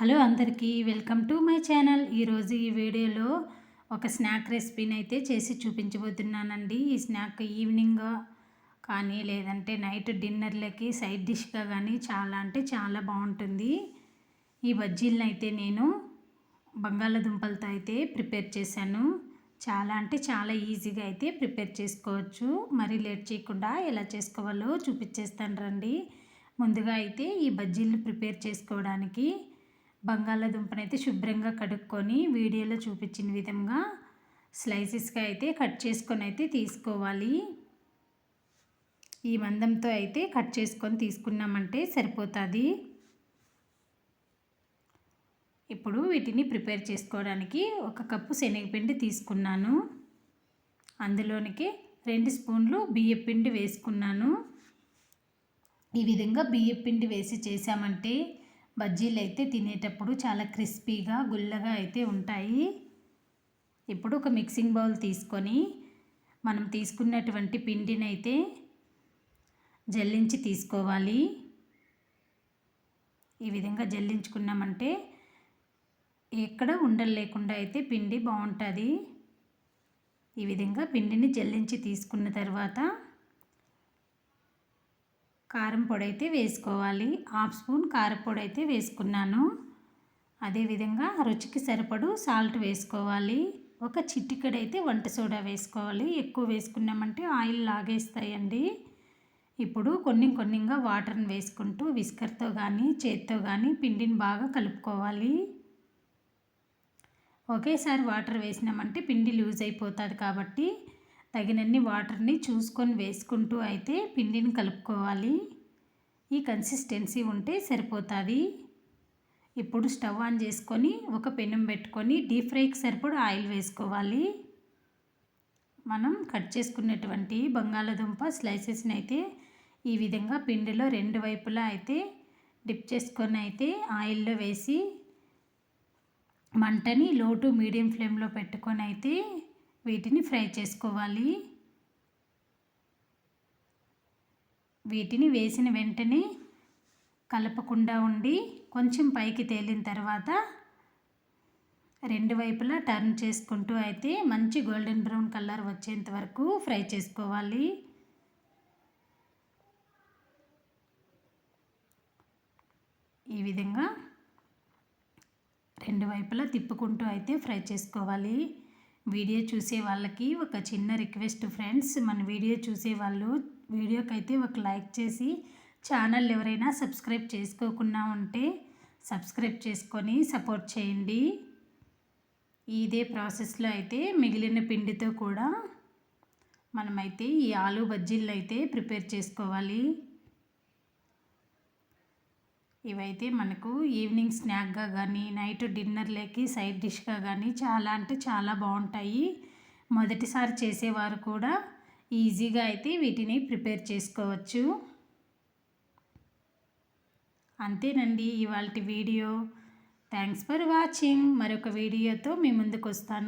Hello అందరికీ welcome to my channel. ఈరోజు ఈ వీడియోలో ఒక స్నాక్ రెసిపీని అయితే చేసి చూపించబోతున్నానండి. ఈ స్నాక్ ఈవినింగ్ కానీ లేదంటే నైట్ డిన్నర్లకి సైడ్ డిష్గా కానీ చాలా అంటే చాలా బాగుంటుంది. ఈ బజ్జీలను అయితే నేను బంగాళదుంపలతో అయితే ప్రిపేర్ చేశాను. చాలా అంటే చాలా ఈజీగా అయితే ప్రిపేర్ చేసుకోవచ్చు. మరి లేట్ చేయకుండా ఎలా చేసుకోవాలో చూపించేస్తాను రండి. ముందుగా అయితే ఈ బజ్జీలు ప్రిపేర్ చేసుకోవడానికి బంగాళాదుంపనైతే శుభ్రంగా కడుక్కొని వీడియోలో చూపించిన విధంగా స్లైసెస్గా అయితే కట్ చేసుకొని అయితే తీసుకోవాలి. ఈ మందంతో అయితే కట్ చేసుకొని తీసుకున్నామంటే సరిపోతుంది. ఇప్పుడు వీటిని ప్రిపేర్ చేసుకోవడానికి ఒక కప్పు శనగపిండి తీసుకున్నాను. అందులోనికి రెండు స్పూన్లు బియ్యపిండి వేసుకున్నాను. ఈ విధంగా బియ్యపిండి వేసి చేసామంటే బజ్జీలు అయితే తినేటప్పుడు చాలా క్రిస్పీగా గుల్లగా అయితే ఉంటాయి. ఇప్పుడు ఒక మిక్సింగ్ బౌల్ తీసుకొని మనం తీసుకున్నటువంటి పిండిని అయితే జల్లించి తీసుకోవాలి. ఈ విధంగా జల్లించుకున్నామంటే ఎక్కడ ఉండలు లేకుండా అయితే పిండి బాగుంటుంది. ఈ విధంగా పిండిని జల్లించి తీసుకున్న తర్వాత కారం పొడి అయితే వేసుకోవాలి. హాఫ్ స్పూన్ కారపొడి అయితే వేసుకున్నాను. అదేవిధంగా రుచికి సరిపడు సాల్ట్ వేసుకోవాలి. ఒక చిటికడైతే వంట సోడా వేసుకోవాలి. ఎక్కువ వేసుకున్నామంటే ఆయిల్ లాగేస్తాయండి. ఇప్పుడు కొన్ని కొన్నిగా వాటర్ని వేసుకుంటూ విస్కర్తో కానీ చేత్తో కానీ పిండిని బాగా కలుపుకోవాలి. ఒకేసారి వాటర్ వేసినామంటే పిండి లూజ్ అయిపోతుంది కాబట్టి తగినన్ని వాటర్ని చూసుకొని వేసుకుంటూ అయితే పిండిని కలుపుకోవాలి. ఈ కన్సిస్టెన్సీ ఉంటే సరిపోతుంది. ఇప్పుడు స్టవ్ ఆన్ చేసుకొని ఒక పెనం పెట్టుకొని డీప్ ఫ్రైకి సరిపడు ఆయిల్ వేసుకోవాలి. మనం కట్ చేసుకున్నటువంటి బంగాళాదుంప స్లైసెస్ని అయితే ఈ విధంగా పిండిలో రెండు వైపులా అయితే డిప్ చేసుకొని అయితే ఆయిల్లో వేసి మంటని లో టు మీడియం ఫ్లేమ్లో పెట్టుకొని అయితే వీటిని ఫ్రై చేసుకోవాలి. వీటిని వేసిన వెంటనే కలపకుండా ఉండి కొంచెం పైకి తేలిన తర్వాత రెండు వైపులా టర్న్ చేసుకుంటూ అయితే మంచి గోల్డెన్ బ్రౌన్ కలర్ వచ్చేంత వరకు ఫ్రై చేసుకోవాలి. ఈ విధంగా రెండు వైపులా తిప్పుకుంటూ అయితే ఫ్రై చేసుకోవాలి. వీడియో చూసే వాళ్ళకి ఒక చిన్న రిక్వెస్ట్ ఫ్రెండ్స్. మన వీడియో చూసే వాళ్ళు వీడియోకి అయితే ఒక లైక్ చేసి ఛానల్ ఎవరైనా సబ్స్క్రైబ్ చేసుకోకుండా ఉంటే సబ్స్క్రైబ్ చేసుకొని సపోర్ట్ చేయండి. ఇదే ప్రాసెస్లో అయితే మిగిలిన పిండితో కూడా మనమైతే ఈ ఆలు బజ్జీలు అయితే ప్రిపేర్ చేసుకోవాలి. ఇవైతే మనకు ఈవినింగ్ స్నాక్గా కానీ నైట్ డిన్నర్లోకి సైడ్ డిష్గా కానీ చాలా అంటే చాలా బాగుంటాయి. మొదటిసారి చేసేవారు కూడా ఈజీగా అయితే వీటిని ప్రిపేర్ చేసుకోవచ్చు. అంతేనండి ఇవాళ వీడియో. Thanks for watching. మరొక వీడియోతో మీ ముందుకు వస్తాను